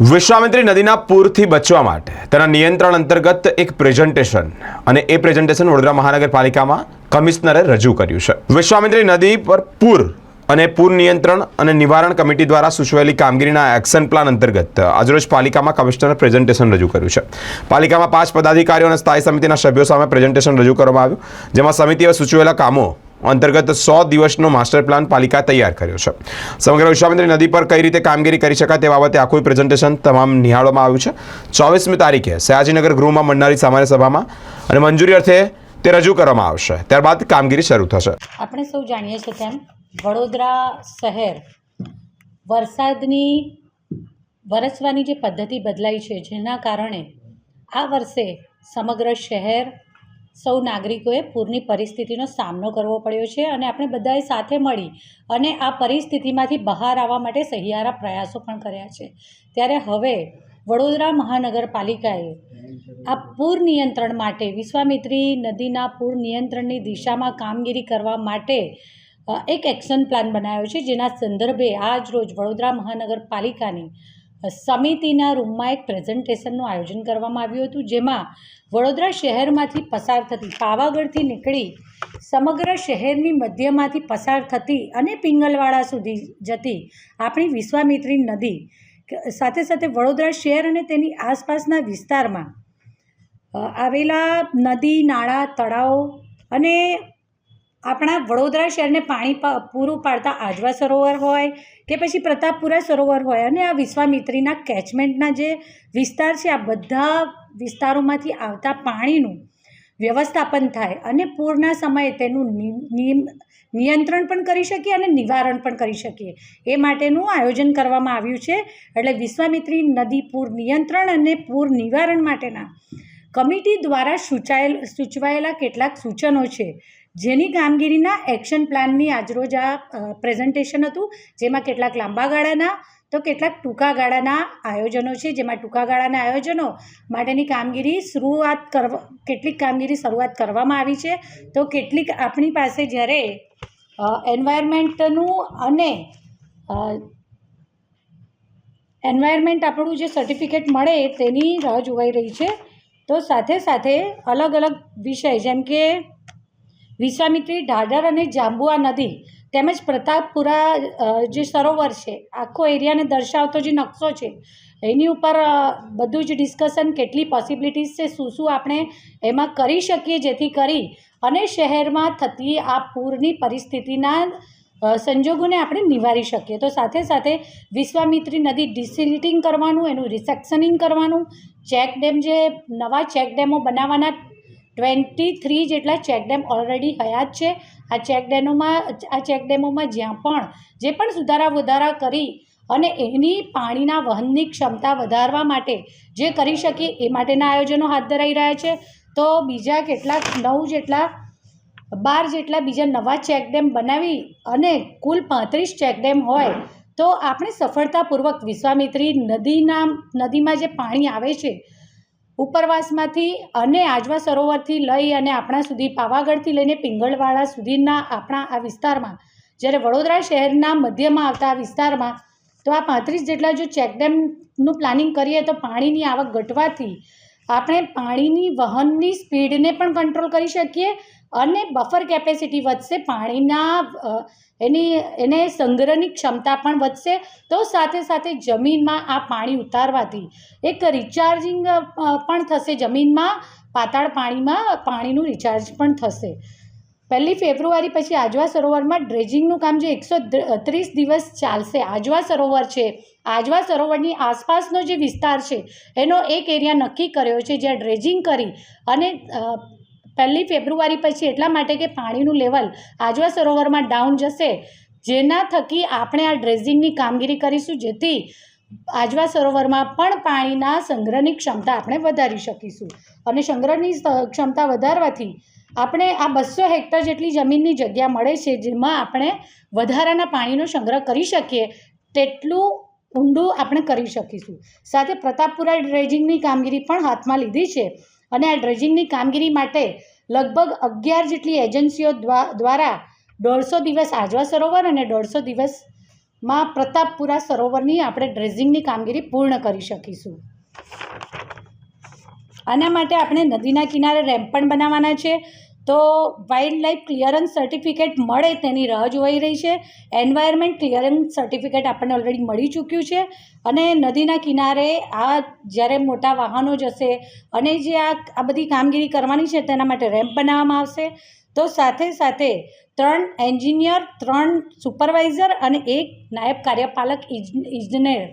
વિશ્વામિત્રી નદીના પૂરથી બચવા માટે તેના નિયંત્રણ અંતર્ગત એક પ્રેઝન્ટેશન અને એ પ્રેઝન્ટેશન વડોદરા મહાનગરપાલિકામાં કમિશનરે રજૂ કર્યું છે. વિશ્વામિત્રી નદી પર પૂર અને પૂર નિયંત્રણ અને નિવારણ કમિટી દ્વારા સૂચવેલી કામગીરીના એક્શન પ્લાન અંતર્ગત આજરોજ પાલિકામાં કમિશનરે પ્રેઝન્ટેશન રજૂ કર્યું છે. પાલિકામાં પાંચ પદાધિકારીઓ અને સ્થાયી સમિતિના સભ્યો સામે પ્રેઝન્ટેશન રજૂ કરવામાં આવ્યું, જેમાં સમિતિએ સૂચવેલા કામો અંતર્ગત સો દિવસનો માસ્ટર પ્લાન પાલિકા તૈયાર કર્યો છે. સમગ્ર વિશ્વામિત્રી નદી પર કઈ રીતે કામગીરી કરી શકાય તે બાબતે આખું પ્રેઝન્ટેશન તમામ નિહાળવામાં આવ્યું છે. ચોવીસમી તારીખે સયાજીનગર ગૃહમાં મળનારી સામાન્ય સભામાં અને મંજૂરી અર્થે તે રજૂ કરવામાં આવશે. ત્યારબાદ કામગીરી શરૂ થશે. આપણે સૌ જાણીએ છીએ તેમ વડોદરા શહેર વરસાદની વરસવાની જે પદ્ધતિ બદલાઈ છે, જેના કારણે આ વર્ષે સમગ્ર શહેર સૌ નાગરિકોએ પૂરની પરિસ્થિતિનો સામનો કરવો પડ્યો છે અને આપણે બધાએ સાથે મળી અને આ પરિસ્થિતિમાંથી બહાર આવવા માટે સહિયારા પ્રયાસો પણ કર્યા છે. ત્યારે હવે વડોદરા મહાનગરપાલિકાએ આ પૂર નિયંત્રણ માટે વિશ્વામિત્રી નદીના પૂર નિયંત્રણની દિશામાં કામગીરી કરવા માટે એક એક્શન પ્લાન બનાવ્યો છે. જેના સંદર્ભે આજ રોજ વડોદરા મહાનગરપાલિકાની સમિતિના રૂમમાં એક પ્રેઝન્ટેશનનું આયોજન કરવામાં આવ્યું હતું, જેમાં વડોદરા શહેરમાંથી પસાર થતી, પાવાગઢથી નીકળી સમગ્ર શહેરની મધ્યમાંથી પસાર થતી અને પિંગલવાડા સુધી જતી આપણી વિશ્વામિત્રી નદી, સાથે સાથે વડોદરા શહેર અને તેની આસપાસના વિસ્તારમાં આવેલા નદી, નાળા, તળાવો અને આપણા વડોદરા શહેરને પાણી પૂરું પાડતા આજવા સરોવર હોય કે પછી પ્રતાપપુરા સરોવર હોય અને આ વિશ્વામિત્રીના કેચમેન્ટના જે વિસ્તાર છે, આ બધા વિસ્તારોમાંથી આવતા પાણીનું વ્યવસ્થાપન થાય અને પૂરના સમયે તેનું નિયંત્રણ પણ કરી શકીએ અને નિવારણ પણ કરી શકીએ. એ માટેનું આયોજન કરવામાં આવ્યું છે. એટલે વિશ્વામિત્રી નદી પૂર નિયંત્રણ અને પૂર નિવારણ માટેના કમિટી દ્વારા સૂચાયેલ, સૂચવાયેલા કેટલાક સૂચનો છે. જેની કામગીરીના એક્શન પ્લાનની આજરોજ આ પ્રેઝન્ટેશન હતું. જેમાં કેટલાક લાંબા ગાળાના, તો કેટલાક ટૂંકા ગાળાના આયોજનો છે. જેમાં ટૂંકા ગાળાના આયોજનો માટેની કામગીરી શરૂઆત કરવા, કેટલીક કામગીરી શરૂઆત કરવામાં આવી છે. તો કેટલીક આપણી પાસે જ્યારે એન્વાયરમેન્ટનું અને એન્વાયરમેન્ટ આપણું જે સર્ટિફિકેટ મળે તેની રાહ જોવાઈ રહી છે. તો સાથે સાથે અલગ અલગ વિષય, જેમ કે વિશ્વામિત્રી ઢાઢર અને જાંબુઆ નદી તેમજ પ્રતાપપુરા જે સરોવર છે, આખો એરિયાને દર્શાવતો જે નકશો છે, એની ઉપર બધું જ ડિસ્કશન કેટલી પોસિબિલિટીઝ છે, શું શું આપણે એમાં કરી શકીએ જેથી કરી અને શહેરમાં થતી આ પૂરની પરિસ્થિતિના સંજોગોને આપણે નિવારી શકીએ. તો સાથે સાથે વિશ્વામિત્રી નદી ડિસિલ્ટિંગ કરવાનું, એનું રિસેક્શનિંગ કરવાનું, ચેક ડેમ જે, નવા ચેક ડેમો બનાવવાના ટ્વેન્ટી થ્રી જેટલા ચેક ડેમ ઓલરેડી હયાત છે. આ ચેક ડેમોમાં, આ ચેક ડેમોમાં જ્યાં પણ, જે પણ સુધારા વધારા કરી અને એની પાણીના વહનની ક્ષમતા વધારવા માટે જે કરી શકીએ એ માટેના આયોજનો હાથ ધરાઈ રહ્યા છે. તો બીજા કેટલાક નવ જેટલા, બાર જેટલા બીજા નવા ચેક ડેમ બનાવી અને કુલ પાંત્રીસ ચેકડેમ હોય, તો આપણે સફળતાપૂર્વક વિશ્વામિત્રી નદીના, નદીમાં જે પાણી આવે છે ઉપરવાસમાંથી અને આજવા સરોવરથી લઈ અને આપણા સુધી પાવાગઢથી લઈને પિંગળવાડા સુધીના આપણા આ વિસ્તારમાં, જ્યારે વડોદરા શહેરના મધ્યમાં આવતા વિસ્તારમાં, તો આ પાંત્રીસ જેટલા જો ચેકડેમનું પ્લાનિંગ કરીએ તો પાણીની આવક ઘટવાથી આપણે પાણીની વહનની સ્પીડને પણ કંટ્રોલ કરી શકીએ અને બફર કેપેસિટી વધશે, પાણીના એની, એને સંગ્રહની ક્ષમતા પણ વધશે, તો સાથે સાથે જમીનમાં આ પાણી ઉતારવાથી એક રિચાર્જિંગ પણ થશે જમીનમાં, પાતાળ પાણીમાં પાણીનું રિચાર્જ પણ થશે. પહેલી ફેબ્રુઆરી પછી આજવા સરોવરમાં ડ્રેજિંગનું કામ જે એકસો ત્રીસ દિવસ ચાલશે. આજવા સરોવર છે. આજવા સરોવરની આસપાસનો જે વિસ્તાર છે, એનો એક એરિયા નક્કી કર્યો છે, જ્યાં ડ્રેજિંગ કરી અને પહેલી ફેબ્રુઆરી પછી એટલા માટે કે પાણીનું લેવલ આજવા સરોવરમાં ડાઉન જશે. જેના થકી આપણે આ ડ્રેઝિંગની કામગીરી કરીશું, જેથી આજવા સરોવરમાં પણ પાણીના સંગ્રહની ક્ષમતા આપણે વધારી શકીશું. અને સંગ્રહની ક્ષમતા વધારવાથી આપણે આ બસો હેક્ટર જેટલી જમીનની જગ્યા મળે છે, જેમાં આપણે વધારાના પાણીનો સંગ્રહ કરી શકીએ, તેટલું ઊંડું આપણે કરી શકીશું. સાથે પ્રતાપપુરા ડ્રેજિંગની કામગીરી પણ હાથમાં લીધી છે. અને આ ડ્રેજિંગની કામગીરી માટે લગભગ અગિયાર જેટલી એજન્સીઓ દ્વા- દ્વારા દોઢસો દિવસ આજવા સરોવર અને દોઢસો દિવસમાં પ્રતાપપુરા સરોવરની આપણે ડ્રેઝિંગની કામગીરી પૂર્ણ કરી શકીશું. આના માટે આપણે નદીના કિનારે રેમ્પ પણ બનાવવાના છે. તો વાઇલ્ડ લાઈફ ક્લિયરન્સ સર્ટિફિકેટ મળે તેની રાહ જોવાઈ રહી છે. એન્વાયરમેન્ટ ક્લિયરન્સ સર્ટિફિકેટ આપણને ઓલરેડી મળી ચૂક્યું છે. અને નદીના કિનારે આ જ્યારે મોટા વાહનો જશે અને જે આ આ બધી કામગીરી કરવાની છે તેના માટે રેમ્પ બનાવવામાં આવશે. તો સાથે સાથે ત્રણ એન્જિનિયર ત્રણ સુપરવાઇઝર અને એક નાયબ કાર્યપાલક ઇજ- ઇજનેર.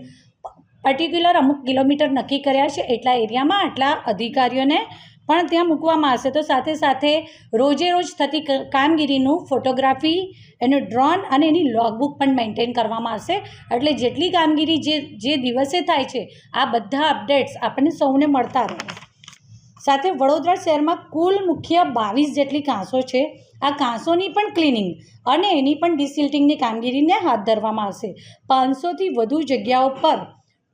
પર્ટિક્યુલર અમુક કિલોમીટર નક્કી કર્યા છે એટલા એરિયામાં આટલા અધિકારીઓને પણ ત્યાં મૂકવામાં આવશે. તો સાથે સાથે રોજે રોજ થતી કામગીરીનું ફોટોગ્રાફી, એનું ડ્રોન અને એની લોગબુક પણ મેન્ટેન કરવામાં આવશે. એટલે જેટલી કામગીરી જે જે દિવસે થાય છે, આ બધા અપડેટ્સ આપણને સૌને મળતા રહે. સાથે વડોદરા શહેરમાં કુલ મુખ્ય બાવીસ જેટલી કાંસો છે. આ કાંસોની પણ ક્લિનિંગ અને એની પણ ડિસિલ્ટિંગની કામગીરીને હાથ ધરવામાં આવશે. પાંચસોથી વધુ જગ્યાઓ પર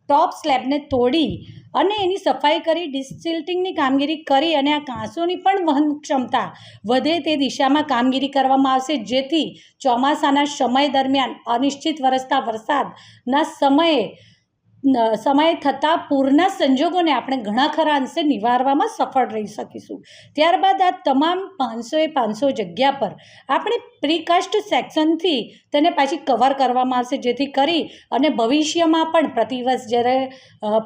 ટોપ સ્લેબને તોડી અને એની સફાઈ કરી ડિસિલ્ટિંગની કામગીરી કરી અને આ કાંસોની પણ વહન ક્ષમતા વધે તે દિશામાં કામગીરી કરવામાં આવશે. જેથી ચોમાસાના સમય દરમિયાન અનિશ્ચિત વરસતા વરસાદના સમયે સમયે થતાં પૂરના સંજોગોને આપણે ઘણા ખરા અંશે નિવારવામાં સફળ રહી શકીશું. ત્યારબાદ આ તમામ પાંચસોએ પાંચસો જગ્યા પર આપણે પ્રીકાસ્ટ સેક્શનથી તેને પાછી કવર કરવામાં આવશે, જેથી કરી અને ભવિષ્યમાં પણ પ્રતિવર્ષ જ્યારે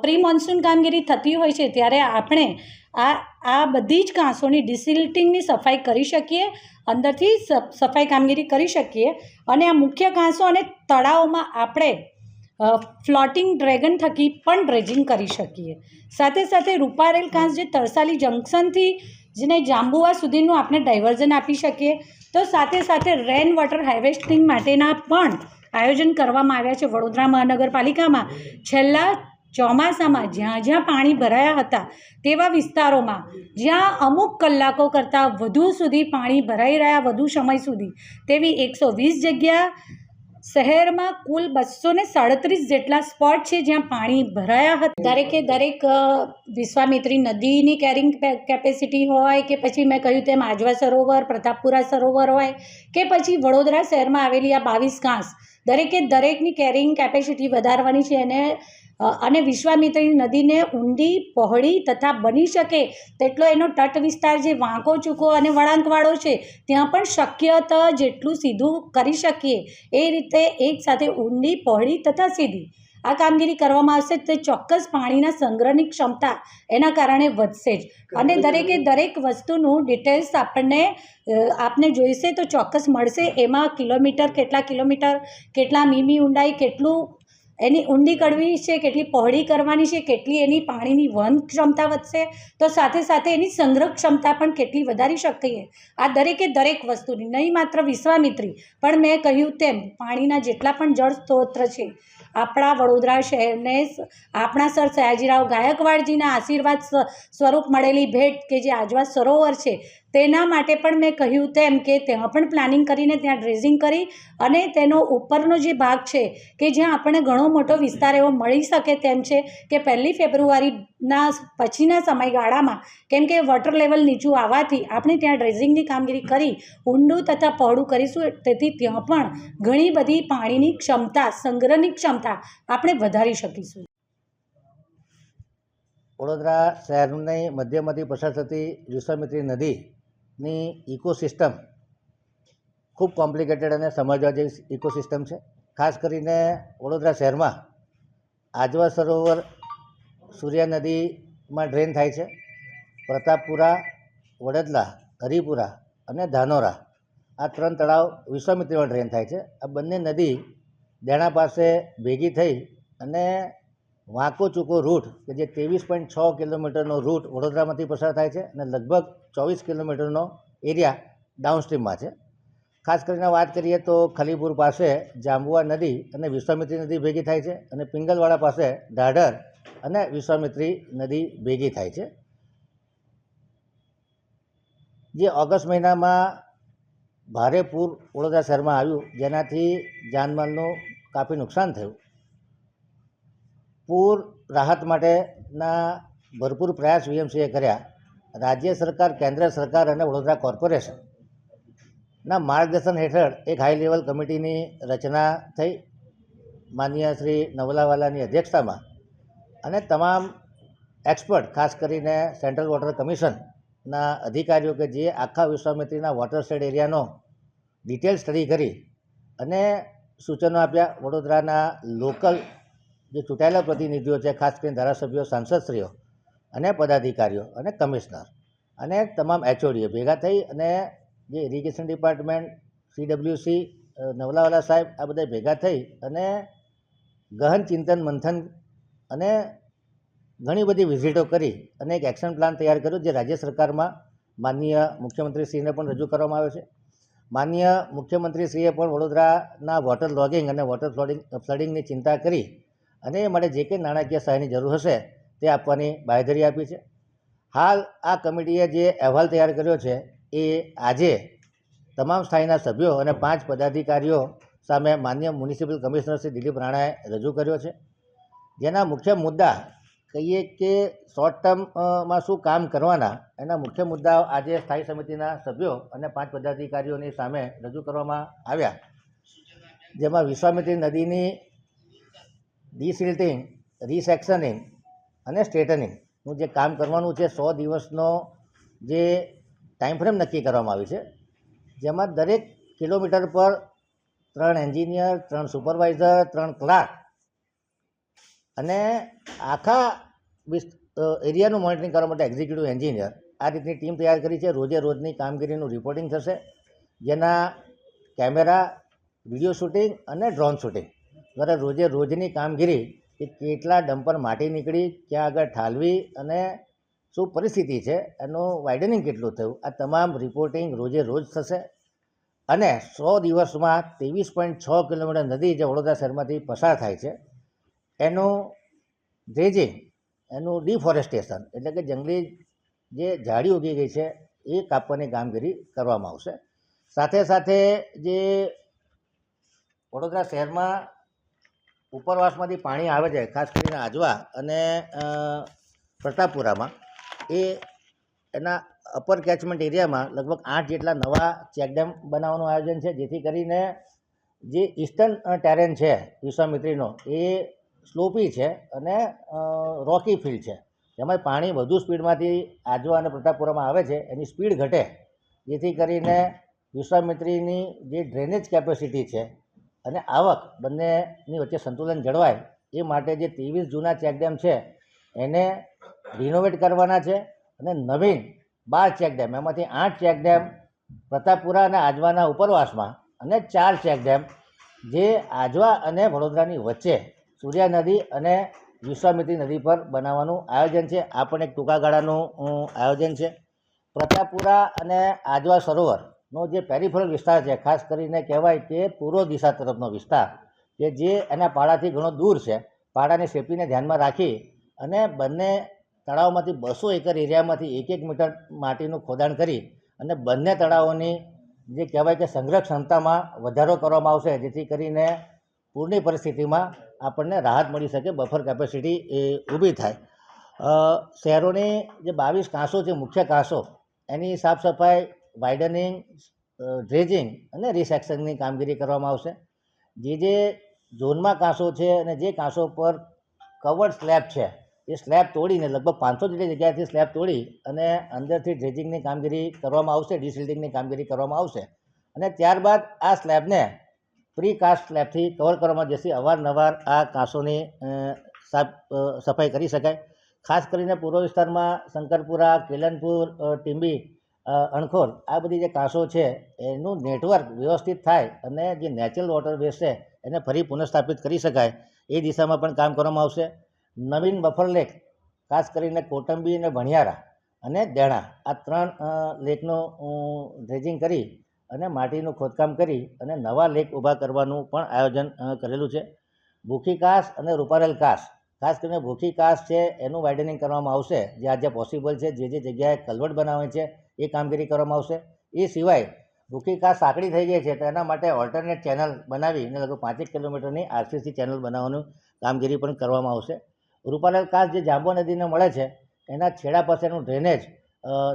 પ્રી મોન્સૂન કામગીરી થતી હોય છે, ત્યારે આપણે આ આ બધી જ કાંસોની ડિસિલ્ટિંગની સફાઈ કરી શકીએ, અંદરથી સફાઈ કામગીરી કરી શકીએ અને આ મુખ્ય કાંસો અને તળાવમાં આપણે ફ્લોટિંગ ડ્રેગન થકી પણ ડ્રેજિંગ કરી શકીએ. સાથે સાથે રૂપારેલ ઘાસ જે તરસાલી જંકશનથી જેને જાંબુવા સુધીનું આપણે ડાયવર્ઝન આપી શકીએ, તો સાથે સાથે રેન વોટર હાર્વેસ્ટિંગ માટેના પણ આયોજન કરવામાં આવ્યા છે. વડોદરા મહાનગરપાલિકામાં છેલ્લા ચોમાસામાં જ્યાં જ્યાં પાણી ભરાયા હતા તેવા વિસ્તારોમાં જ્યાં અમુક કલાકો કરતાં વધુ સુધી પાણી ભરાઈ રહ્યા, વધુ સમય સુધી, તેવી એકસો વીસ જગ્યા શહેરમાં કુલ બસો ને સાડત્રીસ જેટલા સ્પોટ છે જ્યાં પાણી ભરાયા હતા. દરેકે દરેક વિશ્વામિત્રી નદીની કેરિંગ કેપેસિટી હોય કે પછી મેં કહ્યું તેમ આજવા સરોવર, પ્રતાપપુરા સરોવર હોય કે પછી વડોદરા શહેરમાં આવેલી આ બાવીસ કાંસ દરેકે દરેકની કેરિંગ કેપેસિટી વધારવાની છે અને અને વિશ્વામિત્રી નદીને ઊંડી પહોળી તથા બની શકે તેટલો એનો તટ વિસ્તાર જે વાંકો ચૂકો અને વળાંકવાળો છે ત્યાં પણ શક્ય તો જેટલું સીધું કરી શકીએ. એ રીતે એકસાથે ઊંડી પહોળી તથા સીધી. આ કામગીરી કરવામાં આવશે તે ચોક્કસ પાણીના સંગ્રહની ક્ષમતા એના કારણે વધશે જ. અને દરેકે દરેક વસ્તુનું ડિટેલ્સ આપણને આપને જોઈશે તો ચોક્કસ મળશે. એમાં કિલોમીટર કેટલા કિલોમીટર કેટલા મીમી ઊંડાઈ કેટલું એની ઊંડી કરવી છે, કેટલી પહોળી કરવાની છે, કેટલી એની પાણીની વહન ક્ષમતા વધશે, તો સાથે સાથે એની સંગ્રહ ક્ષમતા પણ કેટલી વધારી શકીએ. આ દરેકે દરેક વસ્તુની, નહીં માત્ર વિશ્વામિત્રી, પણ મેં કહ્યું તેમ પાણીના જેટલા પણ જળ સ્ત્રોત છે, આપણા વડોદરા શહેરને આપણા સર સયાજીરાવ ગાયકવાડજીના આશીર્વાદ સ્વ- સ્વરૂપ મળેલી ભેટ કે જે આજવા સરોવર છે તેના માટે પણ મેં કહ્યું તેમ કે ત્યાં પણ પ્લાનિંગ કરીને ત્યાં ડ્રેસિંગ કરી અને તેનો ઉપરનો જે ભાગ છે કે જ્યાં આપણને ઘણો મોટો વિસ્તાર એવો મળી શકે તેમ છે કે પહેલી ફેબ્રુઆરીના પછીના સમયગાળામાં, કેમ કે વોટર લેવલ નીચું આવવાથી આપણે ત્યાં ડ્રેસિંગની કામગીરી કરી, ઊંડું તથા પહોળું કરીશું, તેથી ત્યાં પણ ઘણી બધી પાણીની ક્ષમતા, સંગ્રહની ક્ષમતા આપણે વધારી શકીશું. વડોદરા શહેરની મધ્યમાંથી પસાર થતી વિશ્વામિત્રી નદીની ઇકોસિસ્ટમ ખૂબ કોમ્પ્લિકેટેડ અને સમજવા જેવી ઇકોસિસ્ટમ છે. ખાસ કરીને વડોદરા શહેરમાં આજવા સરોવર સૂર્યા નદીમાં ડ્રેન થાય છે. પ્રતાપપુરા, વડદલા, હરિપુરા અને ધાનોરા આ ત્રણ તળાવ વિશ્વામિત્રીમાં ડ્રેન થાય છે. આ બંને નદી દેણા પાસે ભેગી થઈ અને વાંકો ચૂકો રૂટ, કે જે ત્રેવીસ પોઈન્ટ છ કિલોમીટરનો રૂટ વડોદરામાંથી પસાર થાય છે અને લગભગ ચોવીસ કિલોમીટરનો એરિયા ડાઉનસ્ટ્રીમમાં છે. ખાસ કરીને વાત કરીએ તો ખલીપુર પાસે જાંબુઆ નદી અને વિશ્વામિત્રી નદી ભેગી થાય છે અને પિંગલવાડા પાસે ઢાઢર અને વિશ્વામિત્રી નદી ભેગી થાય છે. જે ઓગસ્ટ મહિનામાં ભારે પૂર વડોદરા શહેરમાં આવ્યું, જેનાથી જાનમાલનું કાફી નુકસાન થયું. પૂર રાહત માટેના ભરપૂર પ્રયાસ વીએમસીએ કર્યા. રાજ્ય સરકાર, કેન્દ્ર સરકાર અને વડોદરા કોર્પોરેશનના માર્ગદર્શન હેઠળ એક હાઈ લેવલ કમિટીની રચના થઈ. માનનીય શ્રી નવલાવાલાની અધ્યક્ષતામાં અને તમામ એક્સપર્ટ ખાસ કરીને સેન્ટ્રલ વોટર કમિશનના અધિકારીઓ કે જે આખા વિશ્વામિત્રીના વોટર શેડ એરિયાનો ડિટેલ સ્ટડી કરી અને સૂચનો આપ્યા. વડોદરાના લોકલ જે ચૂંટાયેલા પ્રતિનિધિઓ છે, ખાસ કરીને ધારાસભ્યો, સાંસદશ્રીઓ અને પદાધિકારીઓ અને કમિશનર અને તમામ એચઓડીઓ ભેગા થઈ અને જે ઇરિગેશન ડિપાર્ટમેન્ટ સીડબ્લ્યુસી નવલાવાલા સાહેબ આ બધા ભેગા થઈ અને ગહન ચિંતન મંથન અને ઘણી બધી વિઝિટો કરી અને એક એક્શન પ્લાન તૈયાર કર્યો જે રાજ્ય સરકારમાં માનનીય મુખ્યમંત્રીશ્રીને પણ રજૂ કરવામાં આવ્યો છે. માનનીય મુખ્યમંત્રીશ્રીએ પણ વડોદરાના વોટર લોગિંગ અને વોટર ફ્લોડિંગ ફ્લડિંગની ચિંતા કરી અને એ માટે જે કંઈ નાણાકીય સહાયની જરૂર હશે તે આપવાની બાંયધરી આપી છે. હાલ આ કમિટીએ જે અહેવાલ તૈયાર કર્યો છે એ આજે તમામ સ્થાયીના સભ્યો અને પાંચ પદાધિકારીઓ સામે માન્ય મ્યુનિસિપલ કમિશનર શ્રી દિલીપ રાણાએ રજૂ કર્યો છે. જેના મુખ્ય મુદ્દા કહીએ કે શોર્ટ ટર્મમાં શું કામ કરવાના એના મુખ્ય મુદ્દાઓ આજે સ્થાયી સમિતિના સભ્યો અને પાંચ પદાધિકારીઓની સામે રજૂ કરવામાં આવ્યા. જેમાં વિશ્વામિત્રી નદીની ડિસિલ્ટિંગ રિસેક્શનિંગ અને સ્ટ્રેટનિંગનું જે કામ કરવાનું છે, સો દિવસનો જે ટાઈમ ફ્રેમ નક્કી કરવામાં આવી છે, જેમાં દરેક કિલોમીટર પર ત્રણ એન્જિનિયર, ત્રણ સુપરવાઇઝર, ત્રણ ક્લાર્ક અને આખા એરિયાનું મોનિટરિંગ કરવા માટે એક્ઝિક્યુટિવ એન્જિનિયર આ રીતની ટીમ તૈયાર કરી છે. રોજે રોજની કામગીરીનું રિપોર્ટિંગ થશે, જેના કેમેરા વીડિયો શૂટિંગ અને ડ્રોન શૂટિંગ દ્વારા રોજે રોજની કામગીરી કે કેટલા ડમ્પર માટી નીકળી, ક્યાં આગળ ઠાલવી અને શું પરિસ્થિતિ છે, એનું વાઇડનિંગ કેટલું થયું? આ તમામ રિપોર્ટિંગ રોજે રોજ થશે. અને સો દિવસમાં ત્રેવીસ પોઈન્ટ છ કિલોમીટર નદી જે વડોદરા શહેરમાંથી પસાર થાય છે, એનું ડ્રેજિંગ એનું ડિફોરેસ્ટેશન એટલે કે જંગલી જે ઝાડી ઉગી ગઈ છે, એ કાપવાની કામગીરી કરવામાં આવશે. સાથે સાથે જે વડોદરા શહેરમાં ઉપરવાસમાંથી પાણી આવે છે, ખાસ કરીને આજવા અને પ્રતાપપુરામાં, એ એના અપર કેચમેન્ટ એરિયામાં લગભગ આઠ જેટલા નવા ચેકડેમ બનાવવાનું આયોજન છે, જેથી કરીને જે ઇસ્ટર્ન ટેરેન છે, વિશ્વામિત્રીનો, એ સ્લોપી છે અને રોકી ફિલ્ડ છે. જેમાં પાણી વધુ સ્પીડમાંથી આજવા અને પ્રતાપપુરામાં આવે છે, એની સ્પીડ ઘટે. જેથી કરીને વિશ્વામિત્રીની જે ડ્રેનેજ કેપેસિટી છે અને આવક બંનેની વચ્ચે સંતુલન જળવાય, એ માટે જે ત્રેવીસ જૂના ચેકડેમ છે, એને રિનોવેટ કરવાના છે અને નવીન બાર ચેકડેમ એમાંથી આઠ ચેકડેમ પ્રતાપપુરા અને આજવાના ઉપરવાસમાં અને ચાર ચેકડેમ જે આજવા અને વડોદરાની વચ્ચે સૂર્યા નદી અને વિશ્વામિત્રી નદી પર બનાવવાનું આયોજન છે. આ પણ એક ટૂંકા ગાળાનું આયોજન છે. પ્રતાપપુરા અને આજવા સરોવરનો જે પેરિફેરલ વિસ્તાર છે, ખાસ કરીને કહેવાય કે પૂર્વ દિશા તરફનો વિસ્તાર, કે જે એના પાડાથી ઘણો દૂર છે. પાડાની સેફટીને ધ્યાનમાં રાખી અને બંને તળાવમાંથી બસો એકર એરિયામાંથી એક એક મીટર માટીનું ખોદાણ કરી અને બંને તળાવોની જે કહેવાય કે સંગ્રહ ક્ષમતામાં વધારો કરવામાં આવશે, જેથી કરીને પૂરની પરિસ્થિતિમાં આપણને રાહત મળી શકે બફર કેપેસિટી એ ઊભી થાય. શહેરોની જે બાવીસ કાંસો છે મુખ્ય કાંસો, એની સાફ સફાઈ વાઇડનિંગ ડ્રેજિંગ અને રિસેક્શનની કામગીરી કરવામાં આવશે. જે જે ઝોનમાં કાંસો છે અને જે કાંસો પર કવર્ડ સ્લેબ છે, એ સ્લેબ તોડીને લગભગ પાંચસો જેટલી જગ્યાએથી સ્લેબ તોડી અને અંદરથી ડ્રેજિંગની કામગીરી કરવામાં આવશે ડિસિલ્ડિંગની કામગીરી કરવામાં આવશે. અને ત્યારબાદ આ સ્લેબને પ્રી કાસ્ટ સ્લેબથી કવર કરવામાં જશે અવારનવાર આ કાંસોની સાફ સફાઈ કરી શકાય. ખાસ કરીને પૂર્વ વિસ્તારમાં શંકરપુરા, કેલનપુર ટીંબી અણખોલ આ બધી જે કાંસો છે, એનું નેટવર્ક વ્યવસ્થિત થાય અને જે નેચરલ વોટર વેસ્ટ છે, એને ફરી પુનઃસ્થાપિત કરી શકાય. એ દિશામાં પણ કામ કરવામાં આવશે. નવીન બફર લેક, ખાસ કરીને કોટંબી અને ભણિયારા અને દેણા. આ ત્રણ લેકનું ડ્રેજિંગ કરી અને માટીનું ખોદકામ કરી અને નવા લેક ઊભા કરવાનું પણ આયોજન કરેલું છે. ભૂખી કાસ અને રૂપારેલ કાસ. ખાસ કરીને ભૂખી કાસ છે, એનું વાઇડનિંગ કરવામાં આવશે. જે આજે પોસિબલ છે, જે જે જગ્યાએ કલવટ બનાવે છે એ કામગીરી કરવામાં આવશે. એ સિવાય ભૂખી કાસ સાંકડી થઈ ગઈ છે તો એના માટે ઓલ્ટરનેટ ચેનલ બનાવી અને લગભગ પાંચેક કિલોમીટરની આરસીસી ચેનલ બનાવવાનું કામગીરી પણ કરવામાં આવશે. રૂપાલાલ કાસ જે જાંબો નદીને મળે છે, એના છેડા પાસેનું ડ્રેનેજ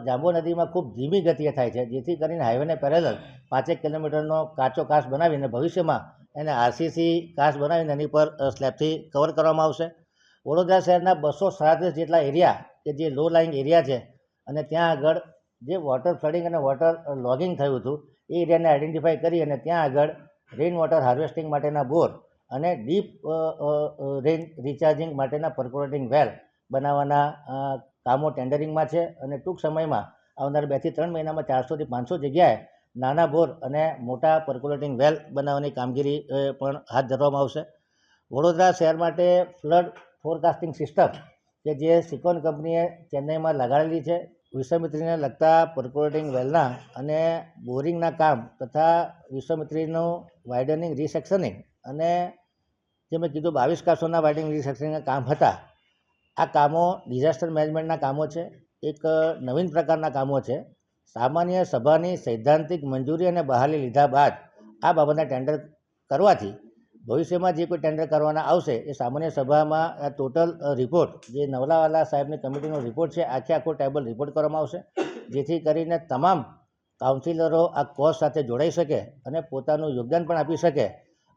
જાંબો નદીમાં ખૂબ ધીમી ગતિએ થાય છે, જેથી કરીને હાઈવેને પેરેલલ પાંચેક કિલોમીટરનો કાચો કાસ બનાવીને ભવિષ્યમાં એને આરસીસી કાસ બનાવીને એની પર સ્લેબથી કવર કરવામાં આવશે. વડોદરા શહેરના બસો સાડત્રીસ જેટલા એરિયા કે જે લો લાઇંગ એરિયા છે અને ત્યાં આગળ જે વોટર ફ્લડિંગ અને વોટર લોગિંગ થયું હતું, એ એરિયાને આઇડેન્ટિફાય કરી અને ત્યાં આગળ રેઇન વોટર હાર્વેસ્ટિંગ માટેના બોર અને ડીપ રેઇન રિચાર્જિંગ માટેના પર્કોલેટિંગ વેલ બનાવવાના કામો ટેન્ડરિંગમાં છે અને ટૂંક સમયમાં આવનાર બેથી ત્રણ મહિનામાં ચારસોથી પાંચસો જગ્યાએ નાના બોર અને મોટા પર્કોલેટિંગ વેલ બનાવવાની કામગીરી પણ હાથ ધરવામાં આવશે. વડોદરા શહેર માટે ફ્લડ ફોરકાસ્ટિંગ સિસ્ટમ કે જે સિકોન કંપનીએ ચેન્નઈમાં લગાડેલી છે વિશ્વામિત્રીને લગતા પર્કોલેટિંગ વેલના અને બોરિંગના કામ તથા વિશ્વામિત્રીનું વાઇડનિંગ રિસેક્શનિંગ અને જે મેં કીધું બાવીસ કાસોના વાઇડનિંગ રિસેક્શનિંગના કામ હતા, આ કામો ડિઝાસ્ટર મેનેજમેન્ટના કામો છે, એક નવીન પ્રકારના કામો છે. સામાન્ય સભાની સૈદ્ધાંતિક મંજૂરી અને બહાલી લીધા બાદ આ બાબતના ટેન્ડર કરવાથી ભવિષ્યમાં જે કોઈ ટેન્ડર કરવાના આવશે, એ સામાન્ય સભામાં આ ટોટલ રિપોર્ટ જે નવલાવાલા સાહેબની કમિટીનો રિપોર્ટ છે, આખે આખો ટેબલ રિપોર્ટ કરવામાં આવશે, જેથી કરીને તમામ કાઉન્સિલરો આ કોઝ સાથે જોડાઈ શકે અને પોતાનું યોગદાન પણ આપી શકે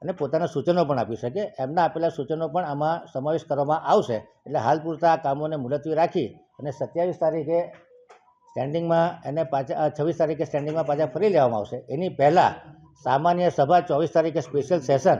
અને પોતાના સૂચનો પણ આપી શકે. એમના આપેલા સૂચનો પણ આમાં સમાવેશ કરવામાં આવશે. એટલે હાલ પૂરતા આ કામોને મુલતવી રાખી અને સત્યાવીસ તારીખે સ્ટેન્ડિંગમાં એને પાછા છવ્વીસ તારીખે સ્ટેન્ડિંગમાં પાછા ફરી લેવામાં આવશે. એની પહેલાં સામાન્ય સભા ચોવીસ તારીખે સ્પેશિયલ સેશન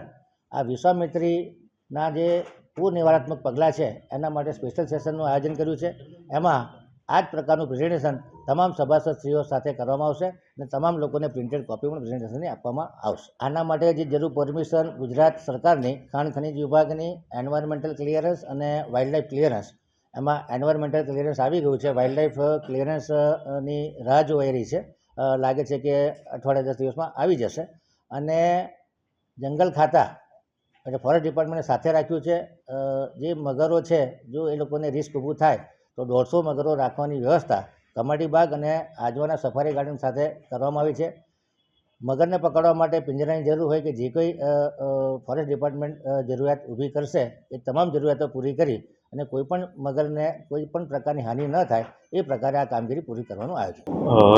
આ વિશ્વામિત્રીના જે પૂર નિવારાત્મક પગલાં છે, એના માટે સ્પેશિયલ સેશનનું આયોજન કર્યું છે. એમાં આ જ પ્રકારનું પ્રેઝન્ટેશન તમામ સભાસદશ્રીઓ સાથે કરવામાં આવશે અને તમામ લોકોને પ્રિન્ટેડ કોપી પણ પ્રેઝન્ટેશનની આપવામાં આવશે. આના માટે જે જરૂર પરમિશન ગુજરાત સરકારની ખાણ ખનિજ વિભાગની એન્વાયરમેન્ટલ ક્લિયરન્સ અને વાઇલ્ડલાઇફ ક્લિયરન્સ એમાં એન્વાયરમેન્ટલ ક્લિયરન્સ આવી ગયું છે. વાઇલ્ડલાઇફ ક્લિયરન્સની રાહ જોવાઈ રહી છે. લાગે છે કે અઠવાડિયા દસ દિવસમાં આવી જશે. અને જંગલ ખાતા એટલે ફોરેસ્ટ ડિપાર્ટમેન્ટે સાથે રાખ્યું છે. જે મગરો છે, જો એ લોકોને રિસ્ક ઊભું થાય, તો દોઢસો મગરો રાખવાની વ્યવસ્થા કમાટી બાગ અને આજવાના સફારી ગાર્ડન સાથે કરવામાં આવી છે. મગરને પકડવા માટે પિંજરાની જરૂર હોય કે જે કોઈ ફોરેસ્ટ ડિપાર્ટમેન્ટ જરૂરિયાત ઊભી કરશે, એ તમામ જરૂરિયાતો પૂરી કરી અને કોઈ પણ મગરને કોઈ પણ પ્રકારની હાનિ ન થાય, એ પ્રકારે આ કામગીરી પૂરી કરવાનું આયોજન.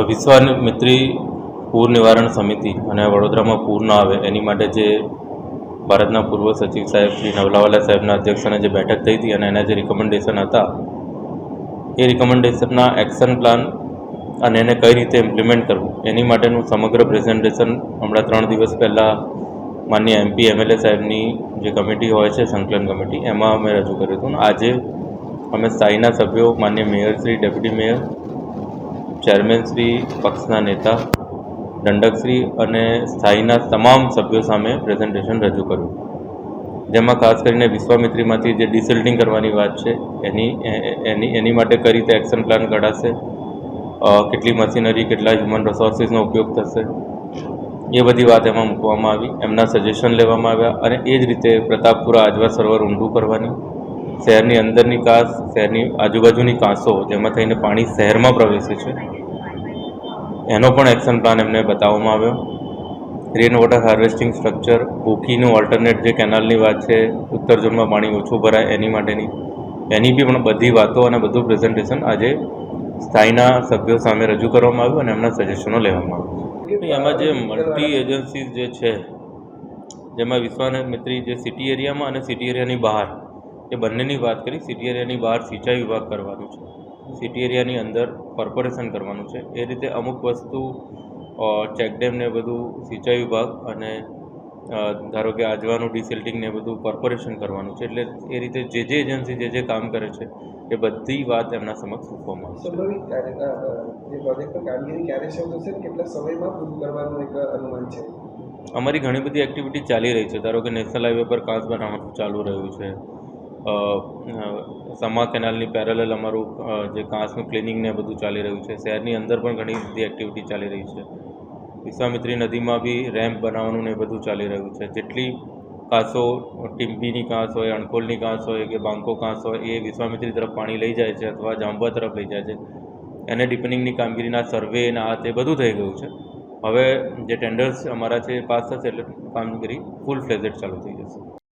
વિશ્વામિત્રી પૂર નિવારણ સમિતિ અને વડોદરામાં પૂર ન આવે, એની માટે જે ભારતના પૂર્વ સચિવ સાહેબ શ્રી નવલાવાલા સાહેબના અધ્યક્ષસ્થાને જે બેઠક થઈ હતી અને એના જે રિકમેન્ડેશન હતા, એ રિકમેન્ડેશનના એક્શન પ્લાન અને એને કઈ રીતે ઇમ્પ્લિમેન્ટ કરવું, એની માટેનું સમગ્ર પ્રેઝન્ટેશન હમણાં ત્રણ દિવસ પહેલાં માન્ય એમપી એમએલએ સાહેબની જે કમિટી હોય છે, સંકલન કમિટી એમાં અમે રજૂ કર્યું હતું. આજે અમે સ્થાયીના સભ્યો, માન્ય mayor Shri deputy mayor chairman Shri, પક્ષના નેતા દંડકશ્રી અને સ્થાયીના તમામ સભ્યો સામે પ્રેઝન્ટેશન રજૂ કર્યું. જેમાં ખાસ કરીને વિશ્વામિત્રીમાંથી જે ડિસલ્ટિંગ કરવાની વાત છે, એની એની એની માટે કઈ રીતે એક્શન પ્લાન ઘડાશે કેટલી મશીનરી કેટલા હ્યુમન રિસોર્સિસનો ઉપયોગ થશે, એ બધી વાત એમાં મૂકવામાં આવી. એમના સજેશન લેવામાં આવ્યા અને એ જ રીતે પ્રતાપપુરા આજવા સરોવર ઊંડું કરવાની. શહેરની અંદરની કાંસ શહેરની આજુબાજુની કાંસો જેમાં થઈને પાણી શહેરમાં પ્રવેશે છે. એનો પણ એક્શન પ્લાન એમને બતાવવામાં આવ્યો. રેન વોટર હાર્વેસ્ટિંગ સ્ટ્રક્ચર ભૂખીનું ઓલ્ટરનેટ જે કેનાલની વાત છે, ઉત્તર ઝોનમાં પાણી ઓછું ભરાય એની માટેની. એની બી પણ બધી વાતો અને બધું પ્રેઝન્ટેશન આજે સ્થાયીના સભ્યો સામે રજૂ કરવામાં આવ્યું અને એમના સજેશનો લેવામાં આવ્યું. એમાં જે મલ્ટી એજન્સીઝ જે છે, જેમાં વિશ્વામિત્રી જે સિટી એરિયામાં અને સિટી એરિયાની બહાર, એ બંનેની વાત કરી. સિટી એરિયાની બહાર સિંચાઈ વિભાગ કરવાનું છે. સિટી એરિયાની અંદર કોર્પોરેશન કરવાનું છે. એ રીતે અમુક વસ્તુ ચેકડેમ ને બધું સિંચાઈ વિભાગ અને ધારો કે આજવાનું ડિસેલ્ટિંગ ને બધું કોર્પોરેશન કરવાનું છે. એટલે એ રીતે જે જે એજન્સી જે જે કામ કરે છે એ બધી વાત એમના સમક્ષ મૂકવામાં આવશે અમારી ઘણી બધી એક્ટિવિટી ચાલી રહી છે. ધારો કે નેશનલ હાઈવે પર કાંસ બનાવવાનું ચાલુ રહ્યું છે. સમા કેનાલની પેરેલલ અમારું જે કાંસનું ક્લિનિંગ ને બધું ચાલી રહ્યું છે. શહેરની અંદર પણ ઘણી બધી એક્ટિવિટી ચાલી રહી છે. વિશ્વામિત્રી નદીમાં બી રેમ્પ બનાવવાનું ને બધું ચાલી રહ્યું છે. જેટલી કાંસો, ટીમ્બીની કાંસ હોય, અણકોલની કાંસ હોય કે બાંકો કાંસ હોય, એ વિશ્વામિત્રી તરફ પાણી લઈ જાય છે અથવા જાંબા તરફ લઈ જાય છે. એને ડીપનિંગની કામગીરીના સર્વે ને આ તે બધું થઈ ગયું છે. હવે જે ટેન્ડર્સ અમારા છે પાસ થશે એટલે કામગીરી ફૂલ ફ્લેઝેડ ચાલુ થઈ જશે.